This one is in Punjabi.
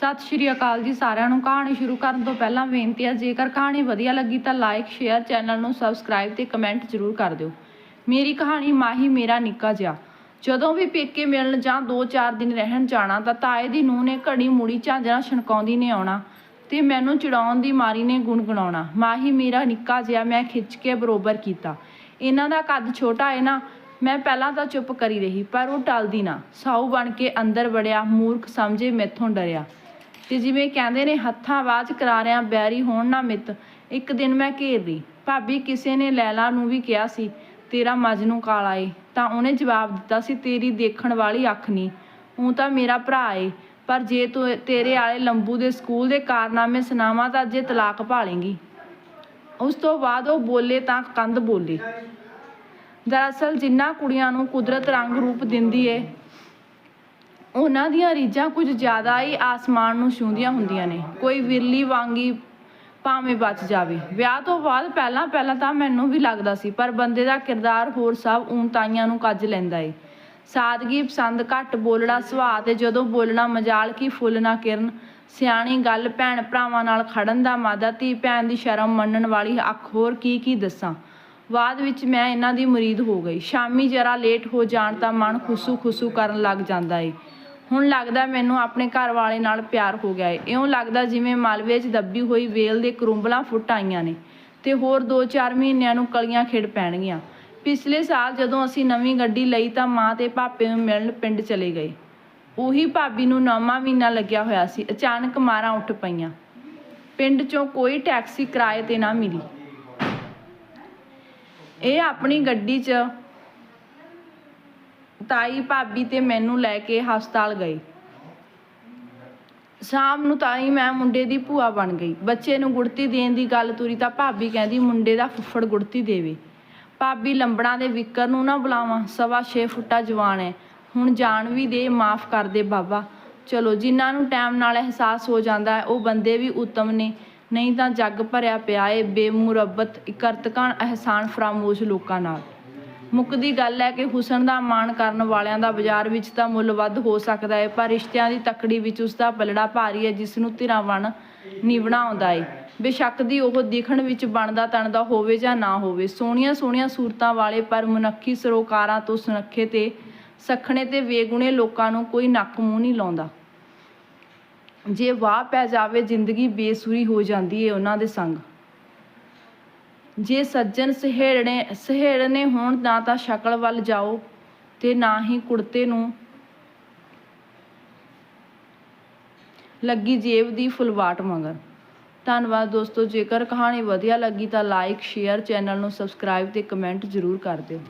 ਸਤਿ ਸ਼੍ਰੀ ਅਕਾਲ ਜੀ, ਸਾਰਿਆਂ ਨੂੰ ਕਹਾਣੀ ਸ਼ੁਰੂ ਕਰਨ ਤੋਂ ਪਹਿਲਾਂ ਬੇਨਤੀ ਹੈ ਜੇਕਰ ਕਹਾਣੀ ਵਧੀਆ ਲੱਗੀ ਤਾਂ ਲਾਈਕ ਸ਼ੇਅਰ ਚੈਨਲ ਨੂੰ ਸਬਸਕ੍ਰਾਈਬ ਤੇ ਕਮੈਂਟ ਜ਼ਰੂਰ ਕਰ ਦਿਓ। ਮੇਰੀ ਕਹਾਣੀ ਮਾਹੀ ਮੇਰਾ ਨਿੱਕਾ ਜਿਹਾ। ਜਦੋਂ ਵੀ ਪੇਕੇ ਮਿਲਣ ਜਾਂ 2-4 ਦਿਨ ਰਹਿਣ ਜਾਣਾ ਤਾਂ ਤਾਏ ਦੀ ਨੂੰਹ ਨੇ ਘੜੀ ਮੁੜੀ ਝਾਂਜਰਾਂ ਛਣਕਾਉਂਦੀ ਨੇ ਆਉਣਾ ਤੇ ਮੈਨੂੰ ਚੜਾਉਣ ਦੀ ਮਾਰੀ ਨੇ ਗੁਣਗੁਣਾਉਣਾ। ਮਾਹੀ ਮੇਰਾ ਨਿੱਕਾ ਜਿਹਾ ਮੈਂ ਖਿੱਚ ਕੇ ਬਰੋਬਰ ਕੀਤਾ। ਇਹਨਾਂ ਦਾ ਕੱਦ ਛੋਟਾ ਹੈ ਨਾ, ਮੈਂ ਪਹਿਲਾਂ ਤਾਂ ਚੁੱਪ ਕਰੀ ਰਹੀ, ਪਰ ਉਹ ਟਲਦੀ ਨਾ। ਸਾਊ ਬਣ ਕੇ ਅੰਦਰ ਵੜਿਆ, ਮੂਰਖ ਸਮਝੇ ਮੈਥੋਂ ਡਰਿਆ। ਤੇ ਜਿਵੇਂ ਕਹਿੰਦੇ ਨੇ, ਹੱਥਾਂ ਆਵਾਜ਼ ਕਰਾਰਿਆਂ ਬੈਰੀ ਹੋਣ ਨਾ ਮਿੱਤ। ਇੱਕ ਦਿਨ ਮੈਂ ਘੇਰ ਭਾਬੀ ਕਿਸੇ ਨੇ ਲੈਲਾ ਨੂੰ ਵੀ ਕਿਹਾ ਸੀ, ਤੇਰਾ ਮਜਨੂੰ ਕਾਲਾ ਏ ਤਾਂ ਉਹਨੇ ਜਵਾਬ ਦਿੱਤਾ ਸੀ, ਤੇਰੀ ਦੇਖਣ ਵਾਲੀ ਅੱਖ ਨਹੀਂ ਉਹ ਤਾਂ ਮੇਰਾ ਭਰਾ ਏ। ਪਰ ਜੇ ਤੂੰ ਤੇਰੇ ਆਲੇ ਲੰਬੂ ਦੇ ਸਕੂਲ ਦੇ ਕਾਰਨਾਮੇ ਸੁਣਾਵਾਂ ਤਾਂ ਜੇ ਤਲਾਕ ਭਾਲੇਂਗੀ। ਉਸ ਤੋਂ ਬਾਅਦ ਉਹ ਬੋਲੇ ਤਾਂ ਕੰਧ ਬੋਲੇ। ਦਰਅਸਲ ਜਿੰਨਾ ਕੁੜੀਆਂ ਨੂੰ ਕੁਦਰਤ ਰੰਗ ਰੂਪ ਦਿੰਦੀ ਏ ਉਹਨਾਂ ਦੀਆਂ ਰੀਝਾਂ ਕੁਝ ਜ਼ਿਆਦਾ ਹੀ ਆਸਮਾਨ ਨੂੰ ਛੂੰਹਦੀਆਂ ਹੁੰਦੀਆਂ ਨੇ। ਕੋਈ ਵਿਰਲੀ ਵਾਂਗੀ ਭਾਵੇਂ ਬਚ ਜਾਵੇ। ਵਿਆਹ ਤੋਂ ਬਾਅਦ ਪਹਿਲਾਂ ਪਹਿਲਾਂ ਤਾਂ ਮੈਨੂੰ ਵੀ ਲੱਗਦਾ ਸੀ, ਪਰ ਬੰਦੇ ਦਾ ਕਿਰਦਾਰ ਹੋਰ ਸਭ ਊਨਤਾਈਆਂ ਨੂੰ ਕੱਜ ਲੈਂਦਾ ਏ। ਸਾਦਗੀ ਪਸੰਦ ਘੱਟ, ਬੋਲਣਾ ਸੁਭਾਅ ਤੇ ਜਦੋਂ ਬੋਲਣਾ ਮਜਾਲ ਕੀ ਫੁੱਲ ਨਾ ਕਿਰਨ। ਸਿਆਣੀ ਗੱਲ ਭੈਣ ਭਰਾਵਾਂ ਨਾਲ ਖੜਨ ਦਾ ਮਾਦਾ, ਧੀ ਭੈਣ ਦੀ ਸ਼ਰਮ ਮੰਨਣ ਵਾਲੀ ਅੱਖ ਹੋਰ ਕੀ ਕੀ ਦੱਸਾਂ। ਬਾਅਦ ਵਿੱਚ ਮੈਂ ਇਹਨਾਂ ਦੀ ਮੁਰੀਦ ਹੋ ਗਈ। ਸ਼ਾਮੀ ਜਰਾ ਲੇਟ ਹੋ ਜਾਣ ਤਾਂ ਮਨ ਖੁਸੂ ਖੁਸੂ ਕਰਨ ਲੱਗ ਜਾਂਦਾ ਏ। ਹੁਣ ਲੱਗਦਾ ਮੈਨੂੰ ਆਪਣੇ ਘਰ ਵਾਲੇ ਨਾਲ ਪਿਆਰ ਹੋ ਗਿਆ ਏ। ਇਉਂ ਲੱਗਦਾ ਜਿਵੇਂ ਮਲਬੇ 'ਚ ਦੱਬੀ ਹੋਈ ਵੇਲ ਦੇ ਕਰੁੰਬਲਾਂ ਫੁੱਟ ਆਈਆਂ ਨੇ ਤੇ ਹੋਰ 2-4 ਮਹੀਨਿਆਂ ਨੂੰ ਕਲੀਆਂ ਖਿੜ ਪੈਣਗੀਆਂ। ਪਿਛਲੇ ਸਾਲ ਜਦੋਂ ਅਸੀਂ ਨਵੀਂ ਗੱਡੀ ਲਈ ਤਾਂ ਮਾਂ ਤੇ ਪਾਪੇ ਨੂੰ ਮਿਲਣ ਪਿੰਡ ਚਲੇ ਗਏ। ਉਹੀ ਭਾਬੀ ਨੂੰ ਨੌਵਾਂ ਮਹੀਨਾ ਲੱਗਿਆ ਹੋਇਆ ਸੀ। ਅਚਾਨਕ ਮਾਰਾਂ ਉੱਠ ਪਈਆਂ। ਪਿੰਡ 'ਚੋਂ ਕੋਈ ਟੈਕਸੀ ਕਿਰਾਏ ਤੇ ਨਾ ਮਿਲੀ। ਇਹ ਆਪਣੀ ਗੱਡੀ 'ਚ ਤਾਈ ਭਾਬੀ ਤੇ ਮੈਨੂੰ ਲੈ ਕੇ ਹਸਪਤਾਲ ਗਏ ਸ਼ਾਮ ਨੂੰ ਤਾਈ ਮੈਂ ਮੁੰਡੇ ਦੀ ਭੂਆ ਬਣ ਗਈ। ਬੱਚੇ ਨੂੰ ਗੁੜਤੀ ਦੇਣ ਦੀ ਗੱਲ ਤੁਰੀ ਤਾਂ ਭਾਬੀ ਕਹਿੰਦੀ, ਮੁੰਡੇ ਦਾ ਫੁੱਫੜ ਗੁੜਤੀ ਦੇਵੇ। ਭਾਬੀ ਲੰਬੜਾਂ ਦੇ ਵਿਕਰ ਨੂੰ ਨਾ ਬੁਲਾਵਾਂ, ਸਵਾ 6 ਫੁੱਟਾ ਜਵਾਨ ਹੈ ਹੁਣ ਜਾਣ ਵੀ ਦੇ, ਮਾਫ ਕਰ ਦੇ ਬਾਬਾ। ਚਲੋ, ਜਿਨ੍ਹਾਂ ਨੂੰ ਟਾਈਮ ਨਾਲ ਅਹਿਸਾਸ ਹੋ ਜਾਂਦਾ ਹੈ ਉਹ ਬੰਦੇ ਵੀ ਉਤਮ ਨੇ। ਨਹੀਂ ਤਾਂ ਜੱਗ ਭਰਿਆ ਪਿਆ ਏ, ਬੇਮੁਰੱਬਤ, ਇਕਰਤਕਾਂ ਅਹਿਸਾਨ ਫਰਾਮੋਸ਼ ਲੋਕਾਂ ਨਾਲ। ਮੁੱਕਦੀ ਗੱਲ ਹੈ ਕਿ ਹੁਸਨ ਦਾ ਮਾਣ ਕਰਨ ਵਾਲਿਆਂ ਦਾ ਬਾਜ਼ਾਰ ਵਿੱਚ ਤਾਂ ਮੁੱਲ ਵੱਧ ਹੋ ਸਕਦਾ ਹੈ, ਪਰ ਰਿਸ਼ਤਿਆਂ ਦੀ ਤਕੜੀ ਵਿੱਚ ਉਸ ਦਾ ਪਲੜਾ ਭਾਰੀ ਹੈ, ਜਿਸ ਨੂੰ ਧਿਰਾਂ ਬਣ ਨਿਭਣਾ ਆਉਂਦਾ ਏ। ਬੇਸ਼ੱਕ ਦੀ ਉਹ ਦਿਖਣ ਵਿੱਚ ਬਣਦਾ ਤਣਦਾ ਹੋਵੇ ਜਾਂ ਨਾ ਹੋਵੇ, ਸੋਹਣੀਆਂ ਸੋਹਣੀਆਂ ਸੂਰਤਾਂ ਵਾਲੇ ਪਰ ਮਨੱਖੀ ਸਰੋਕਾਰਾਂ ਤੋਂ ਸੁਨੱਖੇ ਤੇ ਸਖਣੇ ਤੇ ਵੇਗੁਣੇ ਲੋਕਾਂ ਨੂੰ ਕੋਈ ਨੱਕ ਮੂੰਹ ਨਹੀਂ ਲਾਉਂਦਾ। ਜੇ ਵਾਹ ਪੈ ਜਾਵੇ, ਜ਼ਿੰਦਗੀ ਬੇਸੁਰੀ ਹੋ ਜਾਂਦੀ ਏ ਉਹਨਾਂ ਦੇ ਸੰਗ। ਜੇ ਸੱਜਣ ਸਹੇੜਨੇ ਸਹੇੜਨੇ ਹੋਣ ਨਾ ਤਾਂ ਸ਼ਕਲ ਵੱਲ ਜਾਓ ਤੇ ਨਾ ਹੀ ਕੁੜਤੇ ਨੂੰ ਲੱਗੀ ਜੇਬ ਦੀ ਫੁਲਵਾਟ ਮਗਰ। ਧੰਨਵਾਦ ਦੋਸਤੋ, ਜੇਕਰ ਕਹਾਣੀ ਵਧੀਆ ਲੱਗੀ ਤਾਂ ਲਾਈਕ ਸ਼ੇਅਰ ਚੈਨਲ ਨੂੰ ਸਬਸਕ੍ਰਾਈਬ ਤੇ ਕਮੈਂਟ ਜ਼ਰੂਰ ਕਰ ਦਿਓ।